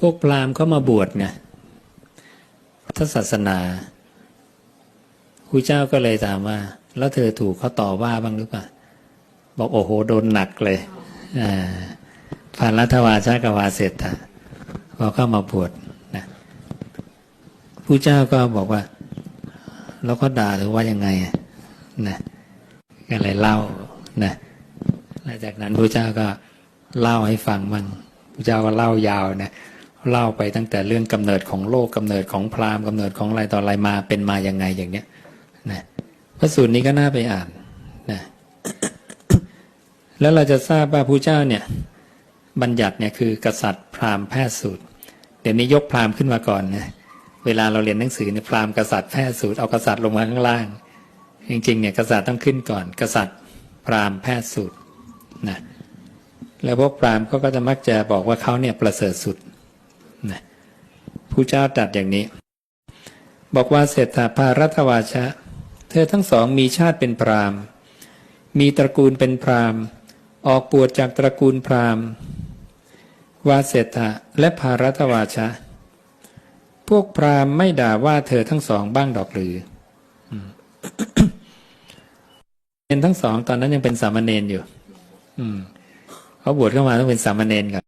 พวกพราหมณ์เขามาบวชไงทธศาสนาครูเจ้าก็เลยถามว่า แล้วเธอถูกเขาต่อว่าบ้างหรือเปล่า บอกโอ้โหโดนหนักเลยอ่านรัตวาชากวาเสร็จอะพอเข้ามาบวชนะครูเจ้าก็บอกว่า แล้วก็ด่าหรือว่ายังไงอะนะก็เลยเล่านะหลังจากนั้นพระเจ้าก็เล่าให้ฟังบ้างพระเจ้าก็เล่ายาวนะ เล่าไปตั้งแต่เรื่องกำเนิดของโลกกำเนิดของพราหมณ์กำเนิดของอะไรต่ออะไรมาเป็นมาอย่างไงอย่างเนี้ยนะพระสูตรนี้ก็น่าไปอ่านนะแล้วเราจะทราบว่าพระเจ้าเนี่ยบัญญัติเนี่ยคือกษัตริย์พราหมณ์แพทย์สูตร เดี๋ยวนี้ยกพราหมณ์ขึ้นมาก่อนนะเวลาเราเรียนหนังสือเนี่ยพราหมณ์กษัตริย์แพทย์สูตรเอากษัตริย์ลงมาข้างล่าง จริงๆเนี่ยกษัตริย์ต้องขึ้นก่อน กษัตริย์พราหมณ์แพทย์สูตรนะแล้วพวกพราหมณ์ก็จะมักจะบอกว่าเขาเนี่ยประเสริฐสุด นะผู้เจ้าตรัสอย่างนี้ บอกว่าเศรษฐาภารัตวาชะ เธอทั้งสองมีชาติเป็นพรามมีตระกูลเป็นพรามออกบวชจากตระกูลพรามวาเสถะและภารัตวาชะ พวกพรามไม่ด่าว่าเธอทั้งสองบ้างดอกหรือเป็นทั้งสองตอนนั้นยังเป็นสามเณรอยู่ อืมเขาบวชเข้ามาต้องเป็นสามเณรก่อน